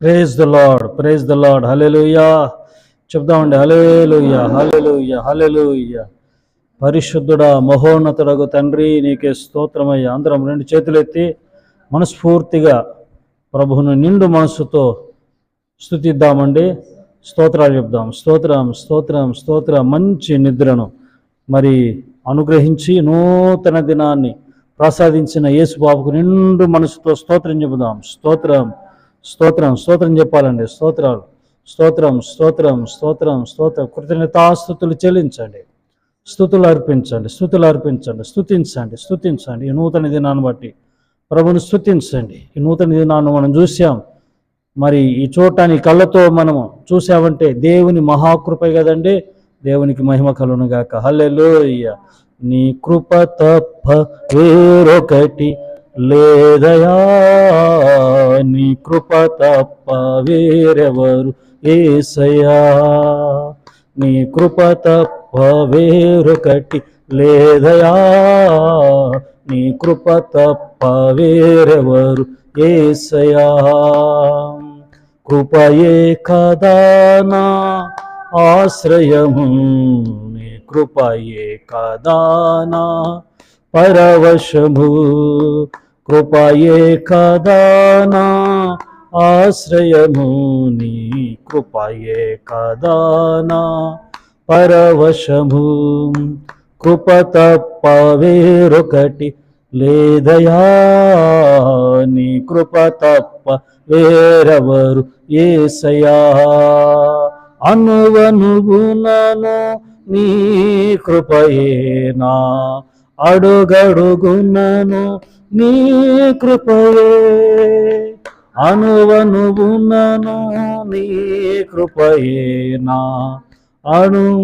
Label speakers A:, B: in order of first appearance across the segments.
A: Praise the lord praise the lord hallelujah చెప్దామండి hallelujah hallelujah hallelujah పరిశుద్ధుడా మహోన్నతుడగు తండ్రి నీకే స్తోత్రమయ్యా. అందరం రెండు చేతులెత్తి మనస్ఫూర్తిగా ప్రభువును నిండు మనసుతో స్థుతిద్దామండి స్తోత్రాలు చెప్దాం. స్తోత్రం స్తోత్రం స్తోత్ర. మంచి నిద్రను మరి అనుగ్రహించి నూతన దినాన్ని ప్రసాదించిన యేసుబాబుకు నిండు మనసుతో స్తోత్రం చెబుదాం. స్తోత్రం. స్తోత్రం స్తోత్రం చెప్పాలండి స్తోత్రాలు. స్తోత్రం స్తోత్రం స్తోత్రం స్తోత్రం. కృతజ్ఞతాస్థుతులు చెల్లించండి. స్థుతులు అర్పించండి స్థుతులు అర్పించండి స్థుతించండి స్థుతించండి. ఈ నూతన దినాన్ని బట్టి ప్రభుని స్థుతించండి. ఈ నూతన దినాన్ని మనం చూసాం మరి ఈ చూడటానికి కళ్ళతో మనము చూసామంటే దేవుని మహాకృప కదండి. దేవునికి మహిమ కలునుగాక హల్లెలూయ. నీ కృప తప్ప వేరొకటి లేదయా నీ కృప తప్ప వేరెవరు ఏసయా నీ కృప తప్ప వేరొకటి లేదయా? నీ కృప తప్ప వేరెవరు ఏసయా కృపయే కదా నా ఆశ్రయము నీ కృపయే కదా నా పరవశము. కృపయే కదానా ఆశ్రయము నీ కృపయే కదానా. పరవశము కృప తప్ప వేరొకటి లేదయా? నీ కృప తప్ప వేరెవరు ఏసయా? అనువనుగునను నీ కృపయేనా? అడుగడుగునను నీ కృపయే. అనువనుగునను నీ కృపయేనా అణు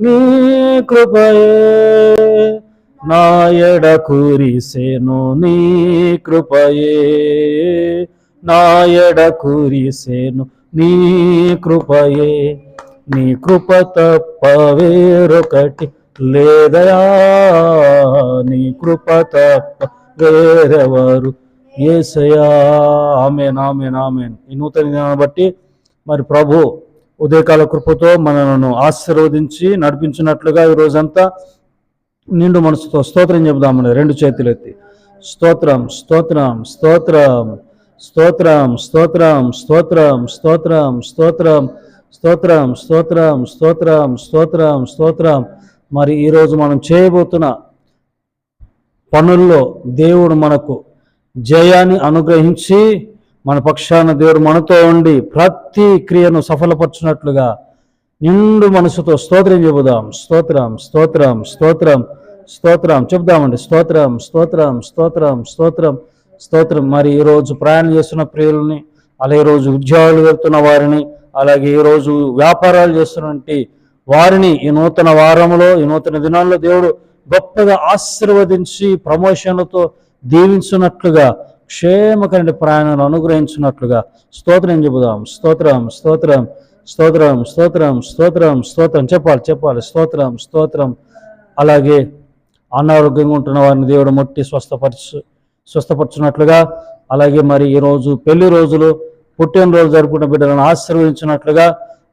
A: నీ కృపయే. నా ఎడ కురిసెను నీ కృపయే. నా ఎడ కురిసెను నీ కృపయే. నీ కృప తప్ప వేరొకటి లేదయా నీ కృప తప్ప వేరెవరు ఏసయా ఆమెన్ ఆమెన్ ఆమెన్ ఈ నూతన దినాన్ని బట్టి మరి ప్రభు ఉదయకాల కృపతో మనను ఆశీర్వదించి నడిపించినట్లుగా ఈ రోజంతా నిండు మనసుతో స్తోత్రం చెబుదామని రెండు చేతులు ఎత్తి స్తోత్రం స్తోత్రం స్తోత్రం స్తోత్రం స్తోత్రం స్తోత్రం స్తోత్రం స్తోత్రం స్తోత్రం స్తోత్రం స్తోత్రం స్తోత్రం స్తోత్రం మరి ఈరోజు మనం చేయబోతున్న పనుల్లో దేవుడు మనకు జయాన్ని అనుగ్రహించి మన పక్షాన దేవుడు మనతో ఉండి ప్రతి క్రియను సఫలపరచున్నట్లుగా నిండు మనసుతో స్తోత్రం చెబుదాం. స్తోత్రం స్తోత్రం స్తోత్రం స్తోత్రం. చెబుదామండి. స్తోత్రం స్తోత్రం స్తోత్రం స్తోత్రం స్తోత్రం. మరి ఈరోజు ప్రయాణం చేస్తున్న ప్రియులని అలాగే ఈరోజు ఉద్యోగాలు వెళ్తున్న వారిని అలాగే ఈరోజు వ్యాపారాలు చేస్తున్నటువంటి వారిని ఈ నూతన వారంలో ఈ నూతన దినాల్లో దేవుడు గొప్పగా ఆశీర్వదించి ప్రమోషన్లతో దీవించున్నట్లుగా క్షేమకరండి ప్రయాణాలు అనుగ్రహించినట్లుగా స్తోత్రం చెబుదాం. స్తోత్రం స్తోత్రం స్తోత్రం స్తోత్రం స్తోత్రం స్తోత్రం. చెప్పాలి చెప్పాలి. స్తోత్రం స్తోత్రం. అలాగే అనారోగ్యంగా ఉంటున్న వారిని దేవుడు మొట్టి స్వస్థపరచు స్వస్థపరచున్నట్లుగా అలాగే మరి ఈరోజు పెళ్ళి రోజులు పుట్టినరోజు జరుపుకున్న బిడ్డలను ఆశీర్వదించినట్లుగా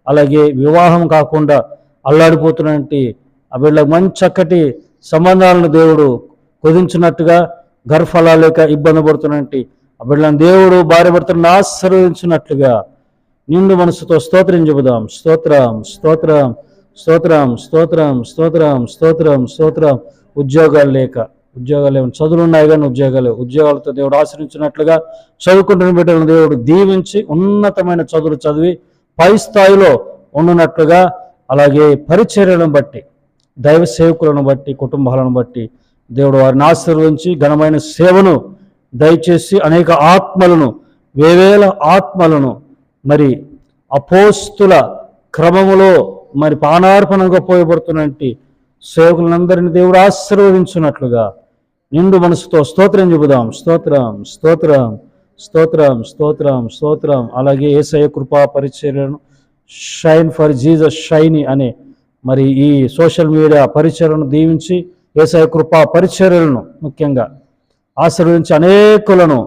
A: అలాగే వివాహం కాకుండా అల్లాడిపోతున్నటువంటి ఆ మంచి చక్కటి సంబంధాలను దేవుడు కుదించినట్టుగా గర్ఫలా లేక ఇబ్బంది పడుతున్నటువంటి ఆ బిడ్డలను దేవుడు భార్య భర్తలను ఆశీర్వదించినట్లుగా నిండు మనసుతో స్తోత్రం చెబుదాం. స్తోత్రం స్తోత్రం స్తోత్రం స్తోత్రం స్తోత్రం స్తోత్రం స్తోత్రం. ఉద్యోగాలు లేక ఉద్యోగాలు ఏమైనా చదువులు ఉన్నాయి కానీ ఉద్యోగాలు ఉద్యోగాలతో దేవుడు ఆశ్రయించినట్లుగా చదువుకుంటున్న బిడ్డలను దేవుడు దీవించి ఉన్నతమైన చదువులు చదివి పై స్థాయిలో ఉన్నట్లుగా అలాగే పరిచర్యలను బట్టి దైవ సేవకులను బట్టి కుటుంబాలను బట్టి దేవుడు వారిని ఆశీర్వదించి ఘనమైన సేవను దయచేసి అనేక ఆత్మలను వేవేల ఆత్మలను మరి అపోస్తుల క్రమములో మరి పానార్పణంగా పోయబడుతున్నటువంటి సేవకులందరినీ దేవుడు ఆశీర్వదించినట్లుగా నిండు మనసుతో స్తోత్రం చెబుదాం. స్తోత్రం స్తోత్రం స్తోత్రం స్తోత్రం స్తోత్రం. అలాగే ఏసయ కృపా పరిచర్యను షైన్ ఫర్ జీజస్ షైని అనే మరి ఈ సోషల్ మీడియా పరిచర్యను దీవించి ఏసయ కృపా పరిచర్యలను ముఖ్యంగా ఆశీర్వదించి అనేకులను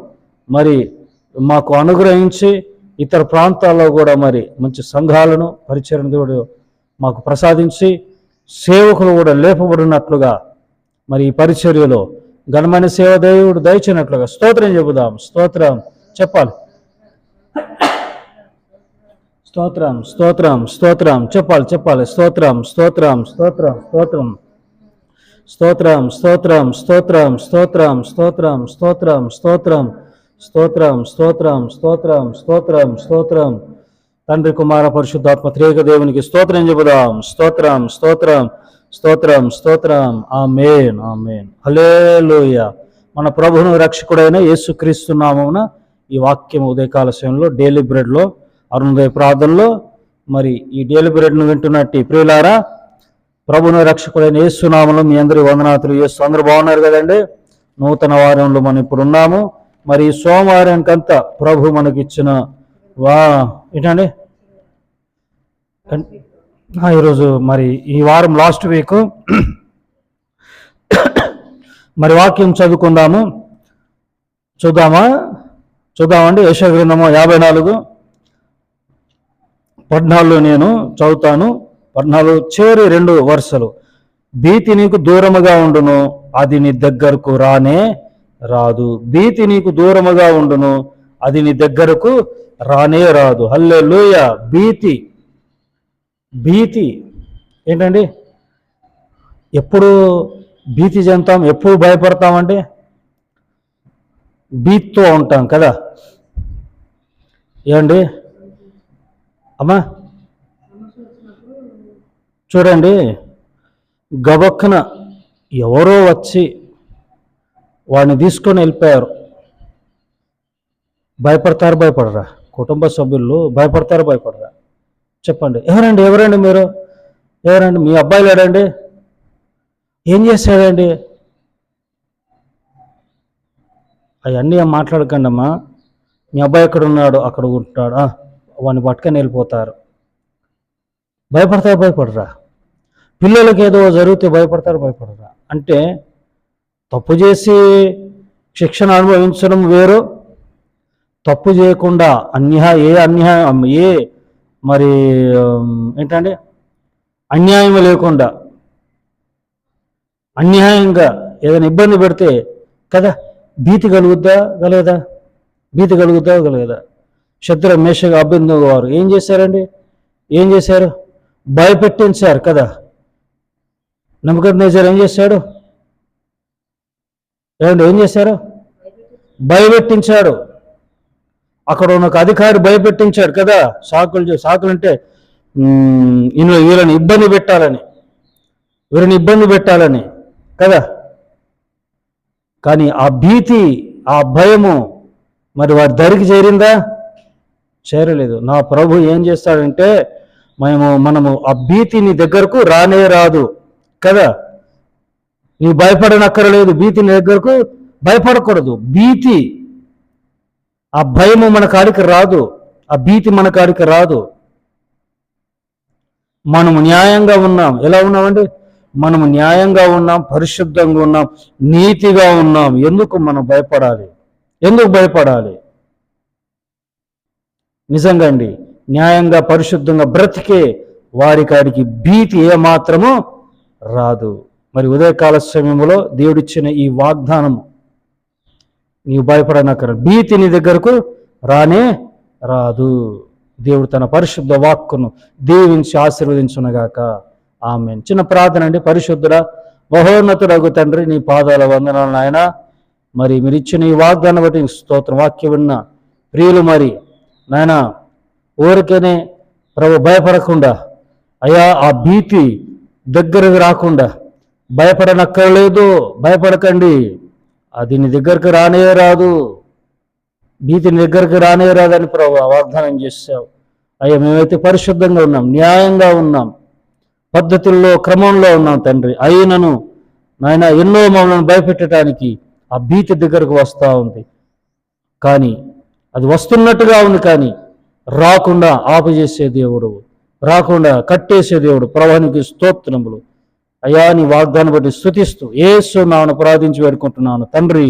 A: మరి మాకు అనుగ్రహించి ఇతర ప్రాంతాల్లో కూడా మరి మంచి సంఘాలను పరిచయం దేవుడు మాకు ప్రసాదించి సేవకులు కూడా లేపబడినట్లుగా మరి ఈ పరిచర్యలో ఘనమైన సేవ దేవుడు దయచినట్లుగా స్తోత్రం చెబుదాం. స్తోత్రం. చెప్పాలి. స్తోత్రం స్తోత్రం స్తోత్రం చెప్పాలి చెప్పాలి స్తోత్రం స్తోత్రం స్తోత్రం స్తోత్రం స్తోత్రం స్తోత్రం స్తోత్రం స్తోత్రం స్తోత్రం స్తోత్రం స్తోత్రం స్తోత్రం స్తోత్రం స్తోత్రం స్తోత్రం స్తోత్రం తండ్రి కుమార పరిశుద్ధాత్మ త్రేక దేవునికి స్తోత్రం చెబుదాం స్తోత్రం స్తోత్రం స్తోత్రం స్తోత్రం ఆమేన్ ఆమేన్ హల్లెలూయ మన ప్రభును రక్షకుడైన యేసుక్రీస్తు నామమున ఈ వాక్యం ఉదయకాల సమయంలో డైలీ బ్రెడ్లో అరుణోదయ ప్రార్థనలో మరి ఈ డైలీ బ్రెడ్ను వింటున్నట్టు ప్రియులారా ప్రభుని రక్షకుడైన ఏసునామలు మీ అందరి వందనాతులు. ఏసు అందరూ బాగున్నారు కదండి? నూతన వారంలో మనం ఇప్పుడు ఉన్నాము. మరి సోమవారానికంతా ప్రభు మనకిచ్చిన వా ఏంటండి? ఈరోజు మరి ఈ వారం లాస్ట్ వీక్. మరి వాక్యం చదువుకుందాము. చూద్దామా? చూద్దామండి. యశగ్రంథము యాభై నాలుగు. పద్నాలుగులో నేను చదువుతాను పద్నాలుగు చివరి రెండు వరుసలు. భీతి నీకు దూరముగా ఉండును అది నీ దగ్గరకు రానే రాదు. భీతి నీకు దూరముగా ఉండును అది నీ దగ్గరకు రానే రాదు. హల్లే భీతి భీతి. ఏంటండి? ఎప్పుడు భీతి చెందుతాం ఎప్పుడు భయపడతామండి? భీతితో ఉంటాం కదా? ఏమండి అమ్మా. చూడండి గబక్కన ఎవరో వచ్చి వాడిని తీసుకొని వెళ్ళిపోయారు. భయపడతారు భయపడరా? కుటుంబ సభ్యులు భయపడతారు భయపడరా? చెప్పండి. ఎవరండి ఎవరండి మీరు? ఎవరండి? మీ అబ్బాయి లేడండి? ఏం చేశాడండి? అవన్నీ మాట్లాడకండి అమ్మా మీ అబ్బాయి ఎక్కడ ఉన్నాడు అక్కడ ఉంటాడు. వాడిని పట్టుకొని వెళ్ళిపోతారు. భయపడతారు భయపడరా. పిల్లలకి ఏదో జరిగితే భయపడతారు భయపడరా. అంటే తప్పు చేసి శిక్షణ అనుభవించడం వేరు. తప్పు చేయకుండా అన్యాయ ఏ అన్యాయం ఏ మరి ఏంటంటే అన్యాయం లేకుండా అన్యాయంగా ఏదైనా ఇబ్బంది పెడితే కదా భీతి కలుగుద్దా? కలగదా? భీతి కలుగుద్దా? కలగదా? శత్ర మేషగా అభ్యంతరం వారు. ఏం చేశారండి? ఏం చేశారు? భయపెట్టించారు కదా. నమ్మకం నేజర్ ఏం చేశాడు? ఏమండి ఏం చేశారు? భయపెట్టించాడు. అక్కడ ఉన్న ఒక అధికారి భయపెట్టించాడు కదా. సాకులు సాకులు అంటే వీళ్ళని ఇబ్బంది పెట్టాలని. వీరిని ఇబ్బంది పెట్టాలని కదా. కానీ ఆ భీతి ఆ భయము మరి వారి దరికి చేరిందా? చేరలేదు. నా ప్రభు ఏం చేస్తాడంటే మేము మనము ఆ భీతిని దగ్గరకు రానే రాదు కదా? నీ భయపడనక్కరలేదు. భీతిని దగ్గరకు భయపడకూడదు. భీతి ఆ భయము మన కాడికి రాదు. ఆ భీతి మన కాడికి రాదు. మనము న్యాయంగా ఉన్నాం. ఎలా ఉన్నామండి? మనము న్యాయంగా ఉన్నాం పరిశుద్ధంగా ఉన్నాం నీతిగా ఉన్నాం. ఎందుకు మనం భయపడాలి? ఎందుకు భయపడాలి? నిజంగా అండి. న్యాయంగా పరిశుద్ధంగా బ్రతికే వారి కాడికి భీతి ఏమాత్రము రాదు. మరి ఉదయకాల సమయంలో దేవుడిచ్చిన ఈ వాగ్దానము నీవు భయపడనక్కర భీతి నీ దగ్గరకు రానే రాదు. దేవుడు తన పరిశుద్ధ వాక్కును దీవించి ఆశీర్వదించునగాక. ఆమె చిన్న ప్రార్థన అండి. పరిశుద్ధుడ మహోన్నతుడగు తండ్రి నీ పాదాల వందనాలు నాయన. మరి మీరు ఇచ్చిన ఈ వాగ్దానం బట్టి స్తోత్రం వాక్యం విన్న ప్రియులు మరి నాయన ఊరికేనే ప్రభు భయపడకుండా అయ్యా ఆ భీతి దగ్గరకు రాకుండా భయపడనక్కర్లేదు భయపడకండి. అది నీ దగ్గరకు రానే రాదు. భీతి నీ దగ్గరకు రానే రాదని ప్రభు వాగ్దానం చేశావు. అయ్యా మేమైతే పరిశుద్ధంగా ఉన్నాం న్యాయంగా ఉన్నాం పద్ధతుల్లో క్రమంలో ఉన్నాం తండ్రి. అయినను నాయన ఎన్నో మమ్మల్ని భయపెట్టడానికి ఆ భీతి దగ్గరకు వస్తూ ఉంది. కానీ అది వస్తున్నట్టుగా ఉంది కానీ రాకుండా ఆపజేసే దేవుడు రాకుండా కట్టేసే దేవుడు ప్రభానికి స్తోత్రములు. అయ్యా నీ వాగ్దానం బట్టి స్థుతిస్తూ ఏసు నాను ప్రార్థించి వేడుకుంటున్నాను. తండ్రి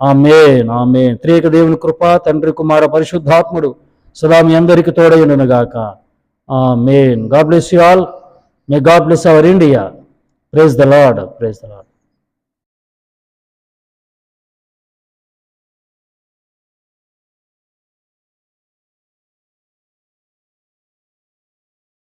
A: ఆమెన్ ఆమెన్. త్రేక దేవుని కృప తండ్రి కుమార పరిశుద్ధాత్ముడు సదా మీ అందరికీ తోడైనగాక గాక may God bless you all. May God bless our India. Praise the Lord. Praise the Lord.